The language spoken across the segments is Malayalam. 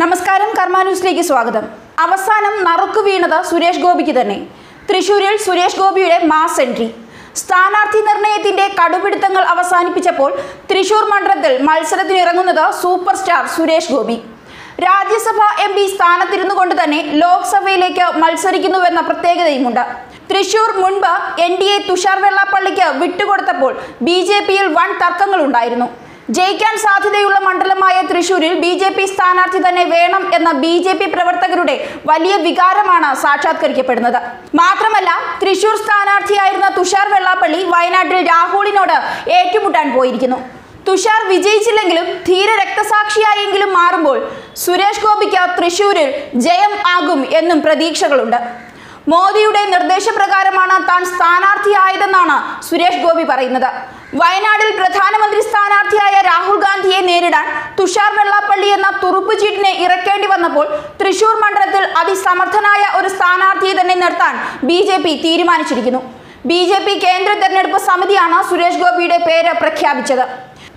നമസ്കാരം കർമ്മ ന്യൂസിലേക്ക് സ്വാഗതം. അവസാനം നറുക്കു വീണത് സുരേഷ് ഗോപിക്ക് തന്നെ. തൃശൂരിൽ സുരേഷ് ഗോപിയുടെ മാസ് എൻട്രി. സ്ഥാനാർത്ഥി നിർണയത്തിന്റെ കടുപിടുത്തങ്ങൾ അവസാനിപ്പിച്ചപ്പോൾ തൃശൂർ മണ്ഡലത്തിൽ മത്സരത്തിനിറങ്ങുന്നത് super star Suresh Gopi. Rajya Sabha M P സ്ഥാനത്തിരുന്നു കൊണ്ട് തന്നെ ലോക്സഭയിലേക്ക് മത്സരിക്കുന്നുവെന്ന പ്രത്യേകതയുമുണ്ട്. തൃശൂർ മുൻപ് എൻ ഡി എ തുഷാർ വെള്ളാപ്പള്ളിക്ക് വിട്ടുകൊടുത്തപ്പോൾ ബി ജെ പിയിൽ വൻ തർക്കങ്ങളുണ്ടായിരുന്നു. ജയിക്കാൻ സാധ്യതയുള്ള മണ്ഡലമായ തൃശൂരിൽ ബി ജെ പി സ്ഥാനാർത്ഥി തന്നെ വേണം എന്ന ബി ജെ പി പ്രവർത്തകരുടെ വലിയ വികാരമാണ് സാക്ഷാത്കരിക്കപ്പെടുന്നത്. മാത്രമല്ല തൃശൂർ സ്ഥാനാർത്ഥിയായിരുന്ന തുഷാർ വെള്ളാപ്പള്ളി വയനാട്ടിൽ രാഹുലിനോട് ഏറ്റുമുട്ടാൻ പോയിരിക്കുന്നു. തുഷാർ വിജയിച്ചില്ലെങ്കിലും ധീര രക്തസാക്ഷിയായെങ്കിലും മാറുമ്പോൾ സുരേഷ് ഗോപിക്ക് തൃശൂരിൽ ജയം ആകും എന്നും പ്രതീക്ഷകളുണ്ട്. മോദിയുടെ നിർദ്ദേശപ്രകാരമാണ് താൻ സ്ഥാനാർത്ഥിയായതെന്നാണ് സുരേഷ് ഗോപി പറയുന്നത്. വയനാട്ടിൽ പ്രധാനമന്ത്രി സ്ഥാനാർത്ഥിയായ രാഹുൽ ഗാന്ധിയെ നേരിടാൻ തുഷാർ വെള്ളാപ്പള്ളി എന്ന തുറുപ്പുചീട്ടിനെ ഇറക്കേണ്ടി വന്നപ്പോൾ തൃശൂർ മണ്ഡലത്തിൽ അതിസമർത്ഥനായ ഒരു സ്ഥാനാർത്ഥിയെ തന്നെ നിർത്താൻ ബി തീരുമാനിച്ചിരിക്കുന്നു. ബി കേന്ദ്ര തെരഞ്ഞെടുപ്പ് സമിതിയാണ് സുരേഷ് ഗോപിയുടെ പേര് പ്രഖ്യാപിച്ചത്.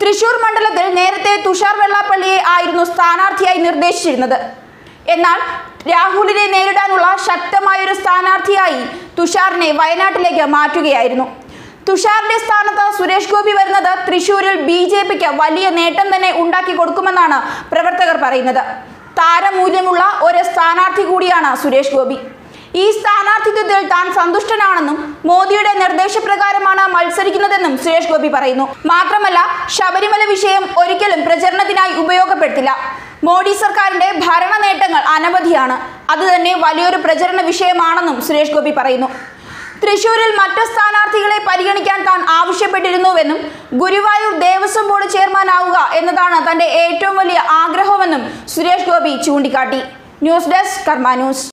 തൃശൂർ മണ്ഡലത്തിൽ നേരത്തെ തുഷാർ വെള്ളാപ്പള്ളിയെ ആയിരുന്നു സ്ഥാനാർത്ഥിയായി നിർദ്ദേശിച്ചിരുന്നത്. എന്നാൽ രാഹുലിനെ നേരിടാനുള്ള ശക്തമായൊരു സ്ഥാനാർത്ഥിയായി തുഷാറിനെ വയനാട്ടിലേക്ക് മാറ്റുകയായിരുന്നു. തുഷാറിന്റെ സ്ഥാനത്ത് സുരേഷ് ഗോപി വരുന്നത് തൃശൂരിൽ ബി ജെ പിക്ക് വലിയ നേട്ടം തന്നെ ഉണ്ടാക്കി കൊടുക്കുമെന്നാണ് പ്രവർത്തകർ പറയുന്നത്. താരമൂല്യമുള്ള ഒരു സ്ഥാനാർത്ഥി കൂടിയാണ് സുരേഷ് ഗോപി. ഈ സ്ഥാനാർത്ഥിത്വത്തിൽ താൻ സന്തുഷ്ടനാണെന്നും മോദിയുടെ നിർദ്ദേശപ്രകാരമാണ് മത്സരിക്കുന്നതെന്നും സുരേഷ് ഗോപി പറയുന്നു. മാത്രമല്ല ശബരിമല വിഷയം ഒരിക്കലും പ്രചരണത്തിനായി ഉപയോഗപ്പെടുത്തില്ല. മോഡി സർക്കാരിന്റെ ഭരണ നേട്ടങ്ങൾ അനവധിയാണ്. അത് തന്നെ വലിയൊരു പ്രചരണ വിഷയമാണെന്നും സുരേഷ് ഗോപി പറയുന്നു. തൃശൂരിൽ മറ്റു സ്ഥാനാർത്ഥികളെ പരിഗണിക്കാൻ താൻ ആവശ്യപ്പെട്ടിരുന്നുവെന്നും ഗുരുവായൂർ ദേവസ്വം ബോർഡ് ചെയർമാൻ ആവുക എന്നതാണ് തന്റെ ഏറ്റവും വലിയ ആഗ്രഹമെന്നും സുരേഷ് ഗോപി ചൂണ്ടിക്കാട്ടി. News desk Karma news.